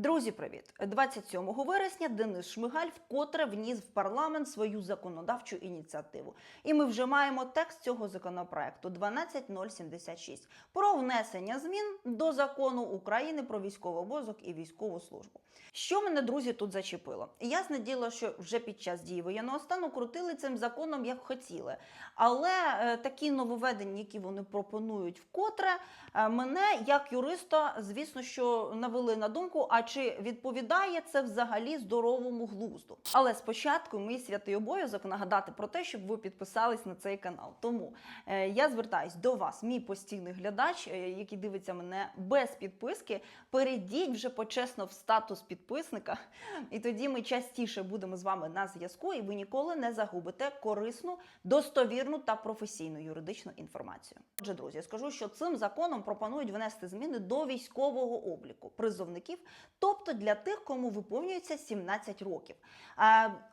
Друзі, привіт! 27 вересня Денис Шмигаль вкотре вніс в парламент свою законодавчу ініціативу. І ми вже маємо текст цього законопроекту 12076 про внесення змін до закону України про військовий обов'язок і військову службу. Що мене, друзі, тут зачепило? Ясне діло, що вже під час дії воєнного стану крутили цим законом як хотіли. Але е, такі нововведення, які вони пропонують вкотре, е, мене як юриста, звісно, що навели на думку, а чи відповідає це взагалі здоровому глузду? Але спочатку мій святий обов'язок нагадати про те, щоб ви підписались на цей канал. Тому е, я звертаюсь до вас, мій постійний глядач, е, який дивиться мене без підписки. Перейдіть вже почесно в статус підписника, і тоді ми частіше будемо з вами на зв'язку, і ви ніколи не загубите корисну, достовірну та професійну юридичну інформацію. Отже, друзі, скажу, що цим законом пропонують внести зміни до військового обліку призовників, тобто для тих, кому виповнюється 17 років.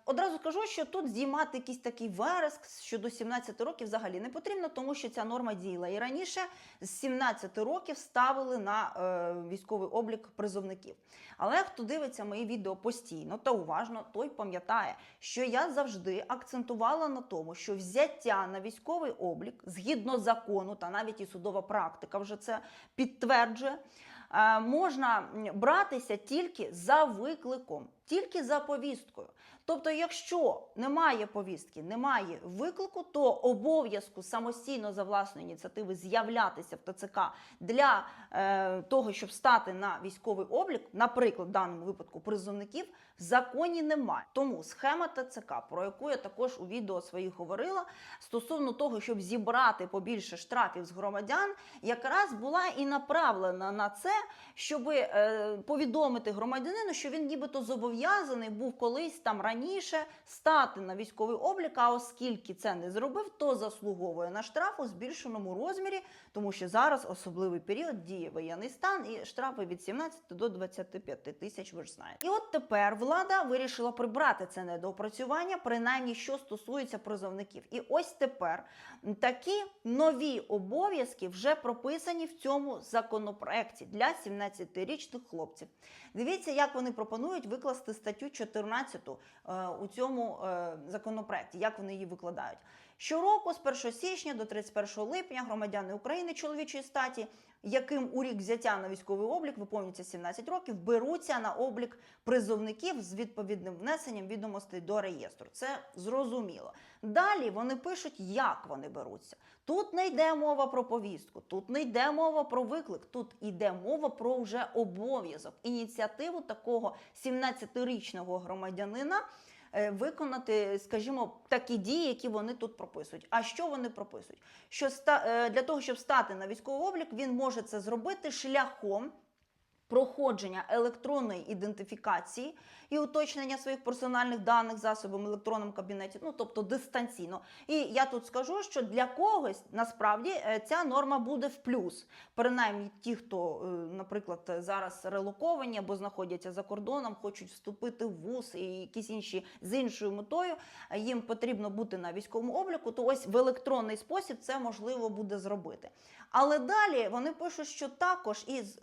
Одразу скажу, що тут здіймати якийсь такий вереск щодо 17 років взагалі не потрібно, тому що ця норма діяла і раніше з 17 років ставили на е, військовий облік призовників. Але хто дивиться мої відео постійно та уважно, той пам'ятає, що я завжди акцентувала на тому, що взяття на військовий облік згідно закону, та навіть і судова практика вже це підтверджує. Е, Можна братися тільки за викликом, тільки за повісткою. Тобто, якщо немає повістки, немає виклику, то обов'язку самостійно за власної ініціативи з'являтися в ТЦК для е, того, щоб стати на військовий облік, наприклад, в даному випадку призовників, в законі немає. Тому схема ТЦК, про яку я також у відео своїх говорила, стосовно того, щоб зібрати побільше штрафів з громадян, якраз була і направлена на це, щоб е, повідомити громадянину, що він нібито зобов'язаний був колись там раніше стати на військовий облік. А оскільки це не зробив, то заслуговує на штраф у збільшеному розмірі, тому що зараз особливий період діє воєнний стан і штрафи від 17 до 25 тисяч. Ви ж знаєте. І от тепер влада вирішила прибрати це недоопрацювання, принаймні що стосується призовників. І ось тепер такі нові обов'язки вже прописані в цьому законопроекті для 17-річних хлопців. Дивіться, як вони пропонують викласти статтю 14 е, у цьому е, законопроекті, як вони її викладають. Щороку з 1 січня до 31 липня громадяни України чоловічої статі, яким у рік взяття на військовий облік виповнюється 17 років, беруться на облік призовників з відповідним внесенням відомостей до реєстру. Це зрозуміло. Далі вони пишуть, як вони беруться. Тут не йде мова про повістку, тут не йде мова про виклик, тут йде мова про вже обов'язок, ініціативу такого 17-річного громадянина виконати, скажімо, такі дії, які вони тут прописують. А що вони прописують? Що е, для того, щоб стати на військовий облік, він може це зробити шляхом. Проходження електронної ідентифікації і уточнення своїх персональних даних засобом в електронному кабінеті, ну тобто дистанційно. І я тут скажу, що для когось насправді е, ця норма буде в плюс. Принаймні, ті, хто, е, наприклад, зараз релоковані або знаходяться за кордоном, хочуть вступити в ВУЗ і якісь інші з іншою метою, е, їм потрібно бути на військовому обліку, то ось в електронний спосіб це можливо буде зробити. Але далі вони пишуть, що також із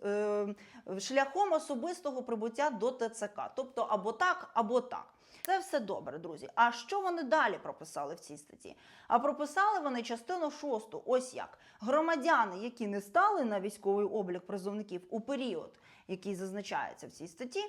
шляхом особистого прибуття до ТЦК, тобто або так, або так. Це все добре, друзі. А що вони далі прописали в цій статті? А прописали вони частину шосту. Ось як громадяни, які не стали на військовий облік призовників у період, який зазначається в цій статті.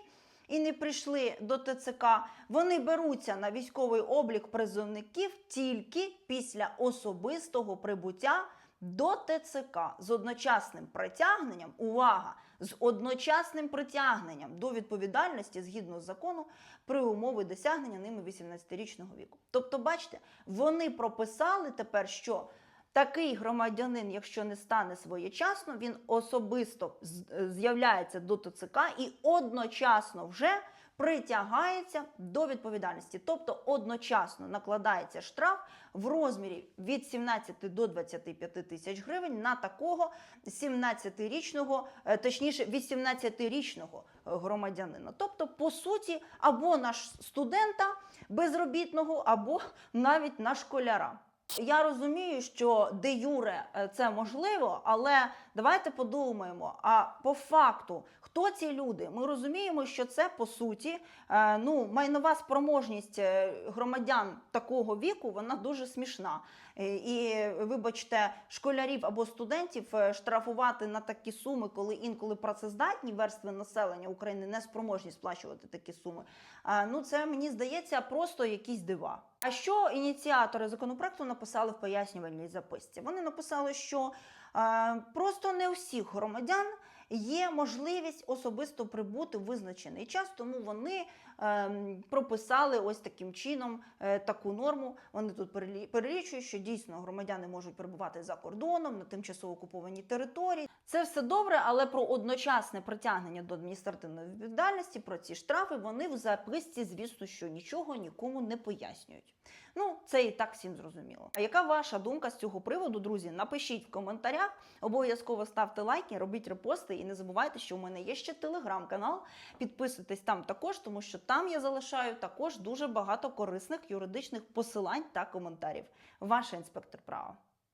І не прийшли до ТЦК, вони беруться на військовий облік призовників тільки після особистого прибуття до ТЦК з одночасним притягненням, увага, з одночасним притягненням до відповідальності згідно з закону при умови досягнення ними 18-річного віку. Тобто, бачите, вони прописали тепер, що такий громадянин, якщо не стане своєчасно, він особисто е, з'являється до ТЦК і одночасно вже притягається до відповідальності, тобто одночасно накладається штраф в розмірі від 17 до 25 тисяч гривень на такого 17-річного, е, точніше 18-річного громадянина. Тобто, по суті, або на студента безробітного, або навіть на школяра. Я розумію, що де юре е, це можливо, але давайте подумаємо: а по факту, хто ці люди? Ми розуміємо, що це по суті е, ну, майнова спроможність е, громадян такого віку, вона дуже смішна. Е, І вибачте, школярів або студентів штрафувати на такі суми, коли інколи працездатні верстви населення України не спроможні сплачувати такі суми. Ну це мені здається просто якісь дива. А що ініціатори законопроекту написали в пояснювальній записці? Вони написали, що просто не всіх громадян є можливість особисто прибути в визначений час, тому вони ем, прописали ось таким чином е, таку норму. Вони тут перелі- перелічують, що дійсно громадяни можуть перебувати за кордоном на тимчасово окупованій території. Це все добре, але про одночасне притягнення до адміністративної відповідальності, про ці штрафи вони в записці, звісно, що нічого нікому не пояснюють. Ну, це і так всім зрозуміло. А яка ваша думка з цього приводу, друзі? Напишіть в коментарях. Обов'язково ставте лайки, робіть репости і не забувайте, що у мене є ще телеграм-канал. Підписуйтесь там також, тому що там я залишаю також дуже багато корисних юридичних посилань та коментарів. Ваша інспектор права.